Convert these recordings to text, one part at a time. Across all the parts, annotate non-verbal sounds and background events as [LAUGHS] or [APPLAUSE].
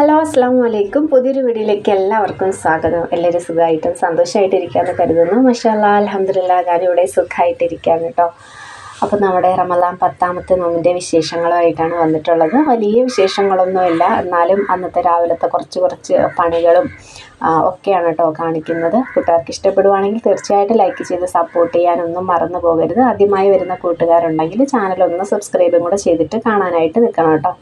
Hello അസ്സാം വലൈക്കും പുതിയൊരു വീഡിയോയിലേക്ക് എല്ലാവർക്കും സ്വാഗതം. എല്ലാവരും സുഖമായിട്ടും സന്തോഷമായിട്ടിരിക്കാമെന്ന് കരുതുന്നു. മഷാല്ല അലഹമില്ല ഞാനിവിടെ സുഖമായിട്ടിരിക്കുകയാണ് കേട്ടോ. അപ്പോൾ നമ്മുടെ റമദാൻ പത്താമത്തെ നോമിന്റെ വിശേഷങ്ങളുമായിട്ടാണ് വന്നിട്ടുള്ളത്. വലിയ വിശേഷങ്ങളൊന്നുമില്ല. എന്നാലും അന്നത്തെ രാവിലത്തെ കുറച്ച് കുറച്ച് പണികളും ഒക്കെയാണ് കേട്ടോ കാണിക്കുന്നത്. കൂട്ടുകാർക്ക് ഇഷ്ടപ്പെടുവാണെങ്കിൽ തീർച്ചയായിട്ടും ലൈക്ക് ചെയ്ത് സപ്പോർട്ട് ചെയ്യാനൊന്നും മറന്നു പോകരുത്. ആദ്യമായി വരുന്ന കൂട്ടുകാരുണ്ടെങ്കിൽ ചാനലൊന്ന് സബ്സ്ക്രൈബും കൂടെ ചെയ്തിട്ട് കാണാനായിട്ട് നിൽക്കണം കേട്ടോ.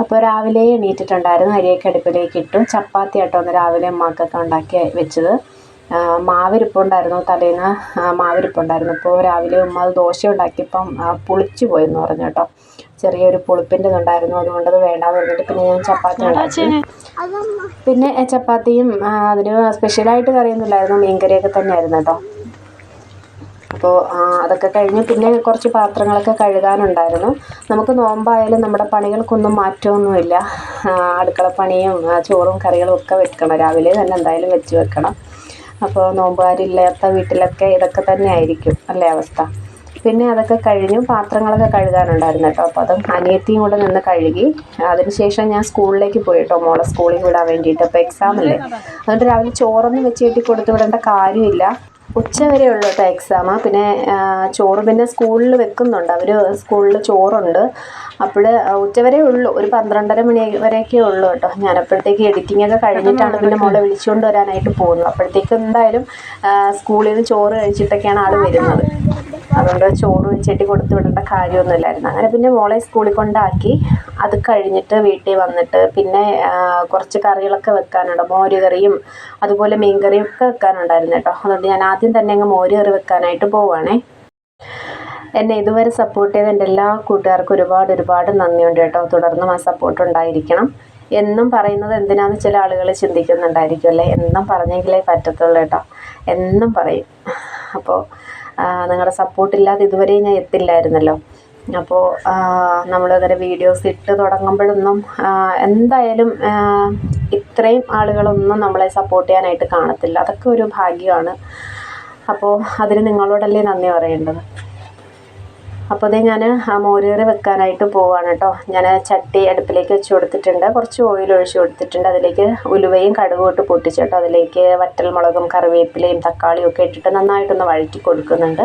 അപ്പോൾ രാവിലെ എണീറ്റിട്ടുണ്ടായിരുന്നു അരിയൊക്കെ അടുപ്പിലേക്ക് ഇട്ടു. ചപ്പാത്തി ആട്ടോ ഒന്ന് രാവിലെ അമ്മക്കൊക്കെ ഉണ്ടാക്കി വെച്ചത്. മാവരിപ്പുണ്ടായിരുന്നു തലേന്ന്. മാവരിപ്പുണ്ടായിരുന്നു. ഇപ്പോൾ രാവിലെ ഉമ്മ അത് ദോശ ഉണ്ടാക്കിയപ്പം പുളിച്ചു പോയെന്ന് പറഞ്ഞു കേട്ടോ. ചെറിയൊരു പുളിപ്പിന്റെ ഇതുണ്ടായിരുന്നു അതുകൊണ്ട് അത് വേണ്ടാന്ന് പറഞ്ഞിട്ട് പിന്നെ ഞാൻ ചപ്പാത്തി ഉണ്ടാക്കി. പിന്നെ ചപ്പാത്തിയും അതിന് സ്പെഷ്യലായിട്ട് കറിയൊന്നുമില്ലായിരുന്നു മീൻകറിയൊക്കെ തന്നെയായിരുന്നു കേട്ടോ. അപ്പോൾ അതൊക്കെ കഴിഞ്ഞ് പിന്നെ കുറച്ച് പാത്രങ്ങളൊക്കെ കഴുകാനുണ്ടായിരുന്നു. നമുക്ക് നോമ്പായാലും നമ്മുടെ പണികൾക്കൊന്നും മാറ്റമൊന്നുമില്ല. അടുക്കള പണിയും ആ, ചോറും കറികളും ഒക്കെ വെക്കണം. രാവിലെ തന്നെ എന്തായാലും വെച്ച് വെക്കണം. അപ്പോൾ നോമ്പുകാരില്ലാത്ത വീട്ടിലൊക്കെ ഇതൊക്കെ തന്നെ ആയിരിക്കും അല്ലേ അവസ്ഥ. പിന്നെ അതൊക്കെ കഴിഞ്ഞു പാത്രങ്ങളൊക്കെ കഴുകാനുണ്ടായിരുന്നു കേട്ടോ. അപ്പോൾ അതും അനിയത്തിയും കൂടെ നിന്ന് കഴുകി. അതിനുശേഷം ഞാൻ സ്കൂളിലേക്ക് പോയി കേട്ടോ. മോളെ സ്കൂളിൽ വിടാൻ വേണ്ടിയിട്ട്. അപ്പോൾ എക്സാം അല്ലേ അതുകൊണ്ട് രാവിലെ ചോറൊന്നും വെച്ച് കെട്ടി കൊടുത്തു വിടേണ്ട കാര്യമില്ല. ഉച്ച വരെ ഉള്ളൂ കേട്ടോ എക്സാം പിന്നെ ചോറ് പിന്നെ സ്കൂളിൽ വെക്കുന്നുണ്ട്. അവർ സ്കൂളിൽ ചോറുണ്ട്. അപ്പോൾ ഉച്ചവരെ ഉള്ളൂ. ഒരു പന്ത്രണ്ടര മണി വരെയൊക്കെ ഉള്ളൂ കേട്ടോ. ഞാൻ അപ്പോഴത്തേക്ക് എഡിറ്റിംഗ് ഒക്കെ കഴിഞ്ഞിട്ടാണ് പിന്നെ മോളെ വിളിച്ചുകൊണ്ട് വരാനായിട്ട് പോകുന്നത്. അപ്പോഴത്തേക്ക് എന്തായാലും സ്കൂളിൽ നിന്ന് ചോറ് കഴിച്ചിട്ടൊക്കെയാണ് ആൾ വരുന്നത്. അതുകൊണ്ട് ചോറ് വെച്ചിട്ട് കൊടുത്തു വിടേണ്ട കാര്യമൊന്നുമില്ലായിരുന്നു. അങ്ങനെ പിന്നെ മോളെ സ്കൂളിൽ കൊണ്ടാക്കി. അത് കഴിഞ്ഞിട്ട് വീട്ടിൽ വന്നിട്ട് പിന്നെ കുറച്ച് കറികളൊക്കെ വെക്കാനുണ്ട്. മോര് കറിയും അതുപോലെ മീൻ കറിയും ഒക്കെ വെക്കാനുണ്ടായിരുന്നു കേട്ടോ. അതുകൊണ്ട് ഞാൻ ആദ്യം തന്നെ അങ്ങ് മോര് കറി വെക്കാനായിട്ട് പോവുകയാണേ. എന്നെ ഇതുവരെ സപ്പോർട്ട് ചെയ്ത എന്റെ എല്ലാ കൂട്ടുകാർക്കും ഒരുപാട് ഒരുപാട് നന്ദിയുണ്ട് കേട്ടോ. തുടർന്നും ആ സപ്പോർട്ട് ഉണ്ടായിരിക്കണം. എന്നും പറയുന്നത് എന്തിനാന്ന് ചില ആളുകൾ ചിന്തിക്കുന്നുണ്ടായിരിക്കും അല്ലേ? എന്നും പറഞ്ഞെങ്കിലേ പറ്റത്തുള്ളൂ കേട്ടോ. എന്നും പറയും. അപ്പോൾ നിങ്ങളുടെ സപ്പോർട്ടില്ലാതെ ഇതുവരെ ഞാൻ എത്തില്ലായിരുന്നല്ലോ. അപ്പോൾ നമ്മളിങ്ങനെ വീഡിയോസ് ഇട്ട് തുടങ്ങുമ്പോഴൊന്നും എന്തായാലും ഇത്രയും ആളുകളൊന്നും നമ്മളെ സപ്പോർട്ട് ചെയ്യാനായിട്ട് കാണത്തില്ല. അതൊക്കെ ഒരു ഭാഗ്യമാണ്. അപ്പോൾ അതിന് നിങ്ങളോടല്ലേ നന്ദി പറയേണ്ടത്? അപ്പോൾ അതേ ഞാൻ മോരുകറി വെക്കാനായിട്ട് പോവാണ് കേട്ടോ ഞാൻ ചട്ടി അടുപ്പിലേക്ക് വെച്ച് കൊടുത്തിട്ടുണ്ട്. കുറച്ച് ഓയിൽ ഒഴിച്ച് കൊടുത്തിട്ടുണ്ട്. അതിലേക്ക് ഉലുവയും കടുകും ഇട്ട് പൊട്ടിച്ച് കേട്ടോ അതിലേക്ക് വറ്റൽമുളകും കറിവേപ്പിലയും തക്കാളിയും ഒക്കെ ഇട്ടിട്ട് നന്നായിട്ടൊന്ന് വഴറ്റി കൊടുക്കുന്നുണ്ട്.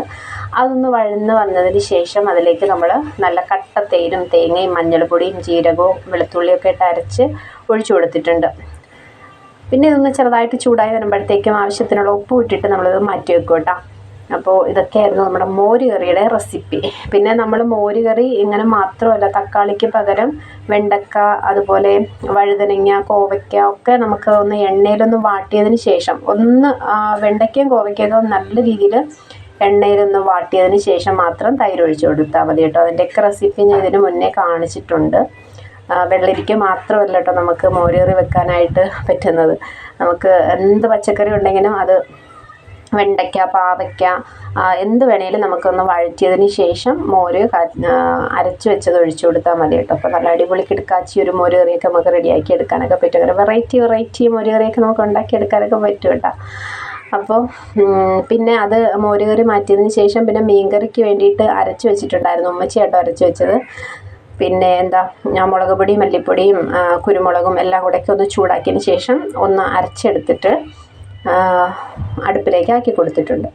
അതൊന്ന് വഴന്ന് വന്നതിന് ശേഷം അതിലേക്ക് നമ്മൾ നല്ല കട്ട തേനും തേങ്ങയും മഞ്ഞൾപ്പൊടിയും ജീരകവും വെളുത്തുള്ളിയൊക്കെ ഇട്ട് അരച്ച് ഒഴിച്ചു കൊടുത്തിട്ടുണ്ട്. പിന്നെ ഇതൊന്ന് ചെറുതായിട്ട് ചൂടായി വരുമ്പോഴത്തേക്കും ആവശ്യത്തിനുള്ള ഉപ്പ് ഇട്ടിട്ട് നമ്മളിത് മാറ്റി വെക്കും കേട്ടോ അപ്പോൾ ഇതൊക്കെയായിരുന്നു നമ്മുടെ മോരുകറിയുടെ റെസിപ്പി. പിന്നെ നമ്മൾ മോരുകറി ഇങ്ങനെ മാത്രമല്ല തക്കാളിക്ക് പകരം വെണ്ടക്ക അതുപോലെ വഴുതനങ്ങ കോവയ്ക്ക ഒക്കെ നമുക്ക് ഒന്ന് എണ്ണയിലൊന്ന് വാട്ടിയതിന് ശേഷം ഒന്ന് വെണ്ടയ്ക്കയും കോവയ്ക്കയൊക്കെ നല്ല രീതിയിൽ എണ്ണയിലൊന്ന് വാട്ടിയതിന് ശേഷം മാത്രം തൈര് ഒഴിച്ചു കൊടുത്താൽ മതി കേട്ടോ. അതിന്റെയൊക്കെ റെസിപ്പി ഞാൻ ഇതിന് മുന്നേ കാണിച്ചിട്ടുണ്ട്. വെള്ളരിക്ക മാത്രമല്ല കേട്ടോ നമുക്ക് മോരുകറി വെക്കാനായിട്ട് പറ്റുന്നത്. നമുക്ക് എന്ത് പച്ചക്കറി ഉണ്ടെങ്കിലും അത് വെണ്ടയ്ക്ക പാവയ്ക്ക എന്ത് വേണേലും നമുക്കൊന്ന് വഴറ്റിയതിന് ശേഷം മോര് അരച്ച് വെച്ചത് ഒഴിച്ചു കൊടുത്താൽ മതി കേട്ടോ. അപ്പോൾ നല്ല അടിപൊളി കിടക്കാച്ചി ഒരു മോര് കറിയൊക്കെ നമുക്ക് റെഡിയാക്കി എടുക്കാനൊക്കെ പറ്റും. അങ്ങനെ വെറൈറ്റി വെറൈറ്റി മോര് കറിയൊക്കെ നമുക്ക് ഉണ്ടാക്കി എടുക്കാനൊക്കെ പറ്റും കേട്ടോ. അപ്പോൾ പിന്നെ അത് മോര് കറി മാറ്റിയതിന് ശേഷം പിന്നെ മീൻകറിക്ക് വേണ്ടിയിട്ട് അരച്ച് വെച്ചിട്ടുണ്ടായിരുന്നു. ഉമ്മച്ചിയാട്ടോ അരച്ച് വെച്ചത്. പിന്നെ എന്താ ഞാൻ മുളക് പൊടി മല്ലിപ്പൊടിയും കുരുമുളകും എല്ലാം കൂടെയൊക്കെ ഒന്ന് ചൂടാക്കിയതിന് ശേഷം ഒന്ന് അരച്ചെടുത്തിട്ട് അടുപ്പിലേക്ക് ആക്കി കൊടുത്തിട്ടുണ്ട്.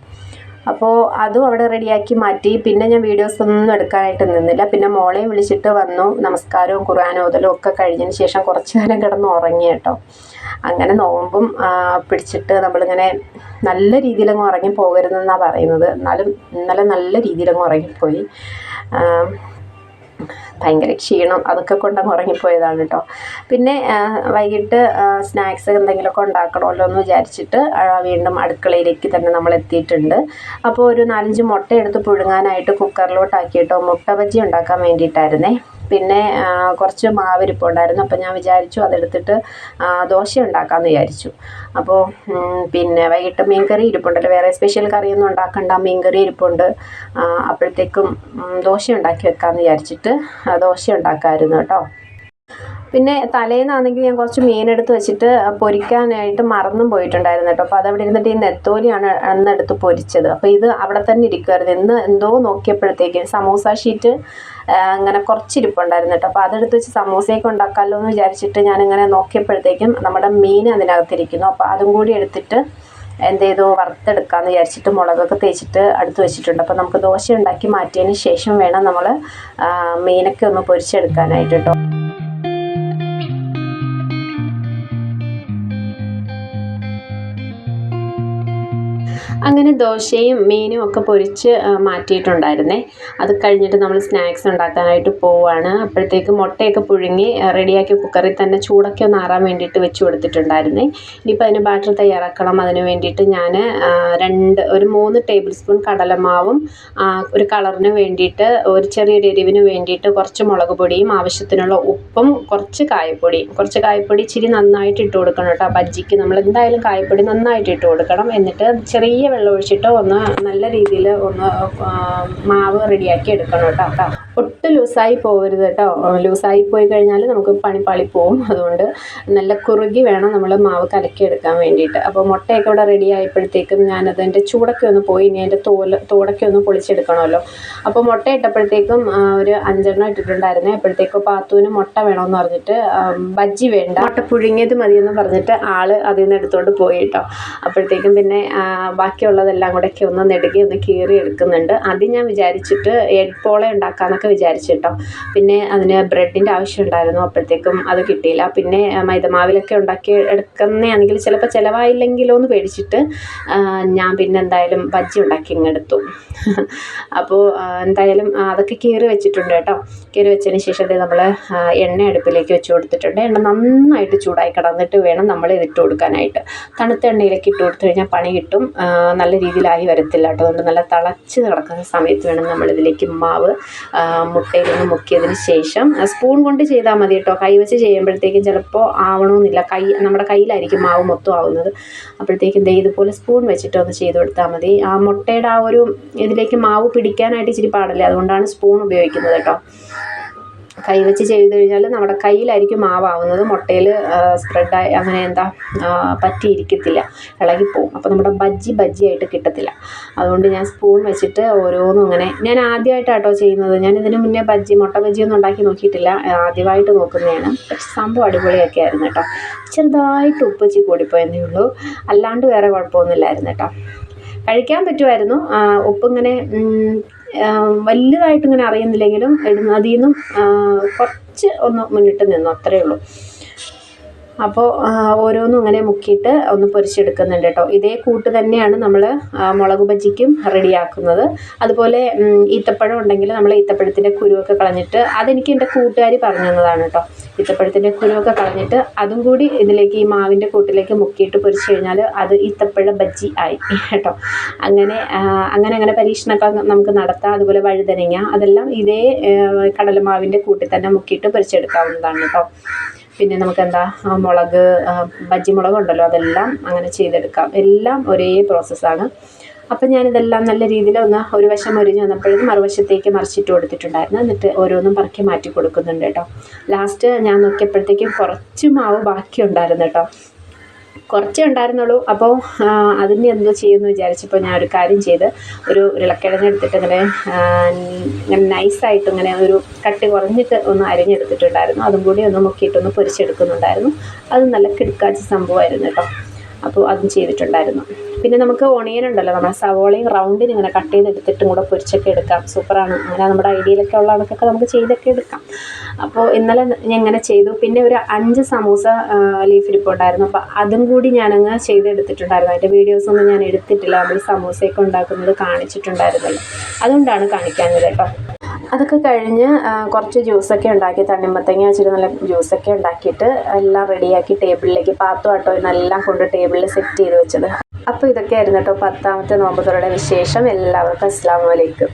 അപ്പോൾ അതും അവിടെ റെഡിയാക്കി മാറ്റി. പിന്നെ ഞാൻ വീഡിയോസ് ഒന്നും എടുക്കാനായിട്ട് നിന്നില്ല. പിന്നെ മോളെയും വിളിച്ചിട്ട് വന്നു. നമസ്കാരവും ഖുർആാനും ഓതലും ഒക്കെ കഴിഞ്ഞതിന് ശേഷം കുറച്ച് നേരം കിടന്ന് ഉറങ്ങി കേട്ടോ. അങ്ങനെ നോമ്പും പിടിച്ചിട്ട് നമ്മളിങ്ങനെ നല്ല രീതിയിലങ്ങ് ഉറങ്ങി പോകരുതെന്നാണ് പറയുന്നത്. എന്നാലും ഇന്നലെ നല്ല രീതിയിലങ്ങ് ഉറങ്ങിപ്പോയി. ഭയങ്കര ക്ഷീണം അതൊക്കെ കൊണ്ടങ്ങ് ഉറങ്ങിപ്പോയതാണ് കേട്ടോ. പിന്നെ വൈകിട്ട് സ്നാക്സ് എന്തെങ്കിലുമൊക്കെ ഉണ്ടാക്കണമല്ലോ എന്ന് വിചാരിച്ചിട്ട് വീണ്ടും അടുക്കളയിലേക്ക് തന്നെ നമ്മൾ എത്തിയിട്ടുണ്ട്. അപ്പോൾ ഒരു നാലഞ്ച് മുട്ട എടുത്ത് പുഴുങ്ങാനായിട്ട് കുക്കറിലോട്ടാക്കിയിട്ടോ. മുട്ട ബജ്ജി ഉണ്ടാക്കാൻ വേണ്ടിയിട്ടായിരുന്നേ. പിന്നെ കുറച്ച് മാവിരിപ്പുണ്ടായിരുന്നു അപ്പോൾ ഞാൻ വിചാരിച്ചു അതെടുത്തിട്ട് ദോശ ഉണ്ടാക്കാമെന്ന് വിചാരിച്ചു. അപ്പോൾ പിന്നെ വൈകിട്ട് മീൻകറി ഇരിപ്പുണ്ടല്ലോ. വേറെ സ്പെഷ്യൽ കറിയൊന്നും ഉണ്ടാക്കണ്ട. മീൻകറി ഇരിപ്പുണ്ട്. അപ്പോഴത്തേക്കും ദോശ ഉണ്ടാക്കി വെക്കാമെന്ന് വിചാരിച്ചിട്ട് ദോശ ഉണ്ടാക്കാമായിരുന്നു കേട്ടോ. പിന്നെ തലേന്നാണെങ്കിൽ ഞാൻ കുറച്ച് മീൻ മീനെടുത്ത് വെച്ചിട്ട് പൊരിക്കാനായിട്ട് മറന്നും പോയിട്ടുണ്ടായിരുന്നു കേട്ടോ. അപ്പോൾ അതവിടെ ഇരുന്നിട്ട് ഈ നെത്തോലിയാണ് അന്നെടുത്ത് പൊരിച്ചത്. അപ്പോൾ ഇത് അവിടെ തന്നെ ഇരിക്കുമായിരുന്നു ഇന്ന് എന്തോ നോക്കിയപ്പോഴത്തേക്ക് സമൂസ ഷീറ്റ് അങ്ങനെ കുറച്ചിരിപ്പുണ്ടായിരുന്നു കേട്ടോ. അപ്പോൾ അതെടുത്ത് വെച്ച് സമൂസയൊക്കെ ഉണ്ടാക്കാമല്ലോ എന്ന് വിചാരിച്ചിട്ട് ഞാനിങ്ങനെ നോക്കിയപ്പോഴത്തേക്കും നമ്മുടെ മീൻ അതിനകത്തിരിക്കുന്നു. അപ്പോൾ അതും കൂടി എടുത്തിട്ട് എന്ത് ചെയ്തു? വറുത്തെടുക്കാമെന്ന് വിചാരിച്ചിട്ട് മുളകൊക്കെ തേച്ചിട്ട് അടുത്ത് വെച്ചിട്ടുണ്ട്. അപ്പോൾ നമുക്ക് ദോശ ഉണ്ടാക്കി മാറ്റിയതിന് ശേഷം വേണം നമ്മൾ മീനൊക്കെ ഒന്ന് പൊരിച്ചെടുക്കാനായിട്ട് കേട്ടോ. അങ്ങനെ ദോശയും മീനും ഒക്കെ പൊരിച്ച് മാറ്റിയിട്ടുണ്ടായിരുന്നേ. അത് കഴിഞ്ഞിട്ട് നമ്മൾ സ്നാക്സ് ഉണ്ടാക്കാനായിട്ട് പോവുകയാണ് അപ്പോഴത്തേക്ക് മുട്ടയൊക്കെ പുഴുങ്ങി റെഡിയാക്കി കുക്കറിൽ തന്നെ ചൂടൊക്കെ ഒന്ന് ആറാൻ വേണ്ടിയിട്ട് വെച്ച് കൊടുത്തിട്ടുണ്ടായിരുന്നേ. ഇനിയിപ്പോൾ അതിന് ബാറ്റർ തയ്യാറാക്കണം. അതിന് വേണ്ടിയിട്ട് ഞാൻ രണ്ട് ഒരു മൂന്ന് ടേബിൾ സ്പൂൺ കടലമാവും ഒരു കളറിന് വേണ്ടിയിട്ട് ഒരു ചെറിയൊരു എരിവിന് വേണ്ടിയിട്ട് കുറച്ച് മുളക് പൊടിയും ആവശ്യത്തിനുള്ള ഉപ്പും കുറച്ച് കായപ്പൊടിയും കുറച്ച് കായപ്പൊടി ഇച്ചിരി നന്നായിട്ട് ഇട്ട് കൊടുക്കണം കേട്ടോ. ബജ്ജിക്ക് നമ്മൾ എന്തായാലും കായപ്പൊടി നന്നായിട്ട് ഇട്ട് കൊടുക്കണം. എന്നിട്ട് ചെറിയ വെള്ളം ഒഴിച്ചിട്ട് ഒന്ന് നല്ല രീതിയിൽ ഒന്ന് മാവ് റെഡിയാക്കി എടുക്കണം കേട്ടോ കേട്ടോ. ഒട്ടും ലൂസായി പോകരുത് കേട്ടോ. ലൂസായി പോയി കഴിഞ്ഞാൽ നമുക്ക് പണിപ്പാളി പോവും. അതുകൊണ്ട് നല്ല കുറുകി വേണം നമ്മൾ മാവ് കലക്കിയെടുക്കാൻ വേണ്ടിയിട്ട്. അപ്പോൾ മുട്ടയൊക്കെ ഇവിടെ റെഡി ആയപ്പോഴത്തേക്കും ഞാനത് എന്റെ ചൂടൊക്കെ ഒന്ന് പോയി ഇനി എന്റെ തോൽ തോടൊക്കെ ഒന്ന് പൊളിച്ചെടുക്കണമല്ലോ. അപ്പോൾ മുട്ട ഇട്ടപ്പോഴത്തേക്കും ഒരു അഞ്ചെണ്ണം ഇട്ടിട്ടുണ്ടായിരുന്നു. അപ്പോഴത്തേക്കും പാത്തുവിന് മുട്ട വേണമെന്ന് പറഞ്ഞിട്ട് ബജ്ജി വേണ്ട. മുട്ട പുഴുങ്ങിയത് മതിയെന്ന് പറഞ്ഞിട്ട് ആൾ അതിൽ നിന്ന് എടുത്തുകൊണ്ട് പോയി കേട്ടോ. അപ്പോഴത്തേക്കും പിന്നെ ബാക്കിയുള്ളതെല്ലാം കൂടെയൊക്കെ ഒന്ന് നെടുകി ഒന്ന് കീറി എടുക്കുന്നുണ്ട് അത് ഞാൻ വിചാരിച്ചിട്ട് എഡ്പോളെ പോള ഉണ്ടാക്കാമെന്നൊക്കെ എന്നൊക്കെ വിചാരിച്ചു കേട്ടോ. പിന്നെ അതിന് ബ്രെഡിന്റെ ആവശ്യം ഉണ്ടായിരുന്നു അപ്പോഴത്തേക്കും അത് കിട്ടിയില്ല. പിന്നെ മൈദമാവിലൊക്കെ ഉണ്ടാക്കി എടുക്കുന്നതാണെങ്കിൽ ചിലപ്പോൾ ചിലവായില്ലെങ്കിലോ എന്ന് പേടിച്ചിട്ട് ഞാൻ പിന്നെ എന്തായാലും ബജ്ജി ഉണ്ടാക്കി ഇങ്ങെടുത്തു [LAUGHS] അപ്പോൾ എന്തായാലും അതൊക്കെ കീറി വെച്ചിട്ടുണ്ട് കേട്ടോ. കീറി വെച്ചതിന് ശേഷം നമ്മൾ എണ്ണ അടുപ്പിലേക്ക് വെച്ച് കൊടുത്തിട്ടുണ്ട്. എണ്ണ നന്നായിട്ട് ചൂടായി കിടന്നിട്ട് വേണം നമ്മൾ ഇതിട്ട് കൊടുക്കാനായിട്ട്. തണുത്ത എണ്ണയിലേക്ക് ഇട്ട് കൊടുത്തു കഴിഞ്ഞാൽ പണി കിട്ടും. നല്ല രീതിയിലായി വരത്തില്ല കേട്ടോ. അതുകൊണ്ട് നല്ല തിളച്ച് നടക്കുന്ന സമയത്ത് വേണം നമ്മളിതിലേക്ക് മാവ് മുട്ടയിലൊന്ന് മുക്കിയതിന് ശേഷം സ്പൂൺ കൊണ്ട് ചെയ്താൽ മതി കേട്ടോ കൈ വെച്ച് ചെയ്യുമ്പോഴത്തേക്കും ചിലപ്പോൾ ആവണമെന്നില്ല കൈ നമ്മുടെ കയ്യിലായിരിക്കും മാവ് മൊത്തം ആവുന്നത്. അപ്പോഴത്തേക്കും ദേ ഇതുപോലെ സ്പൂൺ വെച്ചിട്ട് ഒന്ന് ചെയ്ത് കൊടുത്താൽ മതി. ആ മുട്ടയുടെ ആ ഒരു ഇതിലേക്ക് മാവ് പിടിക്കാനായിട്ട് ഇച്ചിരി പാടല്ലേ? അതുകൊണ്ടാണ് സ്പൂൺ ഉപയോഗിക്കുന്നത് കേട്ടോ കൈ വെച്ച് ചെയ്ത് കഴിഞ്ഞാൽ നമ്മുടെ കയ്യിലായിരിക്കും മാവാവുന്നത്. മുട്ടയിൽ സ്പ്രെഡായി അങ്ങനെ എന്താ പറ്റിയിരിക്കത്തില്ല. ഇളകിപ്പോവും. അപ്പോൾ നമ്മുടെ ബജ്ജി ബജ്ജിയായിട്ട് കിട്ടത്തില്ല. അതുകൊണ്ട് ഞാൻ സ്പൂൺ വെച്ചിട്ട് ഓരോന്നും അങ്ങനെ ഞാൻ ആദ്യമായിട്ടാട്ടോ ചെയ്യുന്നത്. ഞാൻ ഇതിന് മുന്നേ ബജ്ജി മുട്ട ബജ്ജിയൊന്നും ഉണ്ടാക്കി നോക്കിയിട്ടില്ല. ആദ്യമായിട്ട് നോക്കുന്നതാണ്. പക്ഷെ സംഭവം അടിപൊളിയൊക്കെ ആയിരുന്നു കേട്ടോ. ചെറുതായിട്ട് ഉപ്പച്ചി കൂടിപ്പോയെന്നേ ഉള്ളൂ. അല്ലാണ്ട് വേറെ കുഴപ്പമൊന്നുമില്ലായിരുന്നു കേട്ടോ. കഴിക്കാൻ പറ്റുമായിരുന്നു. ഉപ്പിങ്ങനെ വലുതായിട്ട് ഇങ്ങനെ അറിയുന്നില്ലെങ്കിലും അതിൽ നിന്നും കുറച്ച് ഒന്ന് മുന്നിട്ട് നിന്നു. അത്രയേ ഉള്ളൂ. അപ്പോൾ ഓരോന്നും അങ്ങനെ മുക്കിയിട്ട് ഒന്ന് പൊരിച്ചെടുക്കുന്നുണ്ട് കേട്ടോ. ഇതേ കൂട്ട് തന്നെയാണ് നമ്മൾ മുളക് ബജിക്കും റെഡിയാക്കുന്നത്. അതുപോലെ ഈത്തപ്പഴം ഉണ്ടെങ്കിൽ നമ്മൾ ഈത്തപ്പഴത്തിന്റെ കുരുവൊക്കെ കളഞ്ഞിട്ട് അതെനിക്ക് എന്റെ കൂട്ടുകാരി പറഞ്ഞു തന്നതാണ് കേട്ടോ. ഈത്തപ്പഴത്തിന്റെ കുരുവൊക്കെ കളഞ്ഞിട്ട് അതും കൂടി ഇതിലേക്ക് ഈ മാവിന്റെ കൂട്ടിലേക്ക് മുക്കിയിട്ട് പൊരിച്ചു കഴിഞ്ഞാൽ അത് ഈത്തപ്പഴ ബജ്ജി ആയി കേട്ടോ. അങ്ങനെ അങ്ങനെ അങ്ങനെ പരീക്ഷണമൊക്കെ നമുക്ക് നടത്താം. അതുപോലെ വഴുതനങ്ങ അതെല്ലാം ഇതേ കടലമാവിന്റെ കൂട്ടിൽ തന്നെ മുക്കിയിട്ട് പൊരിച്ചെടുക്കാവുന്നതാണ് കേട്ടോ. പിന്നെ നമുക്ക് എന്താ മുളക് ബജ്ജി മുളക് ഉണ്ടല്ലോ അതെല്ലാം അങ്ങനെ ചെയ്തെടുക്കാം. എല്ലാം ഒരേ പ്രോസസ്സാണ്. അപ്പം ഞാനിതെല്ലാം നല്ല രീതിയിൽ ഒന്ന് ഒരു വശം ഒരിഞ്ഞ് വന്നപ്പോഴേക്കും മറുവശത്തേക്ക് മറിച്ചിട്ട് കൊടുത്തിട്ടുണ്ടായിരുന്നു. എന്നിട്ട് ഓരോന്നും പറക്കി മാറ്റി കൊടുക്കുന്നുണ്ട് കേട്ടോ. ലാസ്റ്റ് ഞാൻ നോക്കിയപ്പോഴത്തേക്കും കുറച്ച് മാവ് ബാക്കിയുണ്ടായിരുന്നു കേട്ടോ. കുറച്ചേ ഉണ്ടായിരുന്നുള്ളൂ. അപ്പോൾ അതിന് എന്തോ ചെയ്യുമെന്ന് വിചാരിച്ചപ്പോൾ ഞാൻ ഒരു കാര്യം ചെയ്ത് ഒരു ഉരുളക്കിഴങ്ങ് എടുത്തിട്ട് ഇങ്ങനെ ഇങ്ങനെ നൈസായിട്ട് ഇങ്ങനെ ഒരു കട്ടി കുറഞ്ഞിട്ട് ഒന്ന് അരിഞ്ഞെടുത്തിട്ടുണ്ടായിരുന്നു. അതും കൂടി ഒന്ന് മുക്കിയിട്ടൊന്ന് പൊരിച്ചെടുക്കുന്നുണ്ടായിരുന്നു. അത് നല്ല കിടുക്കാച്ച സംഭവമായിരുന്നു കേട്ടോ. അപ്പോൾ അതും ചെയ്തിട്ടുണ്ടായിരുന്നു. പിന്നെ നമുക്ക് ഓണിയൻ ഉണ്ടല്ലോ നമ്മുടെ സവോളയും റൗണ്ടിന് ഇങ്ങനെ കട്ട് ചെയ്തെടുത്തിട്ടും കൂടെ പൊരിച്ചൊക്കെ എടുക്കാം. സൂപ്പറാണ് അങ്ങനെ നമ്മുടെ ഐഡിയയിലൊക്കെ ഉള്ള കണക്കൊക്കെ നമുക്ക് ചെയ്തൊക്കെ എടുക്കാം. അപ്പോൾ ഇന്നലെ ഞാൻ ഇങ്ങനെ ചെയ്തു. പിന്നെ ഒരു അഞ്ച് സമൂസ ലീഫ് ഇരിപ്പുണ്ടായിരുന്നു അപ്പോൾ അതും കൂടി ഞാനങ്ങ് ചെയ്തെടുത്തിട്ടുണ്ടായിരുന്നു. അതിന്റെ വീഡിയോസൊന്നും ഞാൻ എടുത്തിട്ടില്ല. നമ്മൾ സമൂസയൊക്കെ ഉണ്ടാക്കുന്നത് കാണിച്ചിട്ടുണ്ടായിരുന്നല്ലോ. അതുകൊണ്ടാണ് കാണിക്കാഞ്ഞത് കേട്ടോ. അതൊക്കെ കഴിഞ്ഞ് കുറച്ച് ജ്യൂസൊക്കെ ഉണ്ടാക്കി തണ്ണിമത്തങ്ങ വെച്ചിട്ട് നല്ല ജ്യൂസൊക്കെ ഉണ്ടാക്കിയിട്ട് എല്ലാം റെഡിയാക്കി ടേബിളിലേക്ക് പാത്തും ആട്ടോ എന്നെല്ലാം കൊണ്ട് ടേബിളിൽ സെറ്റ് ചെയ്ത് വെച്ചത്. അപ്പോൾ ഇതൊക്കെ ആയിരുന്നു കേട്ടോ പത്താമത്തെ നോമ്പ് തുറയുടെ വിശേഷം. എല്ലാവർക്കും അസ്സാം വലൈക്കും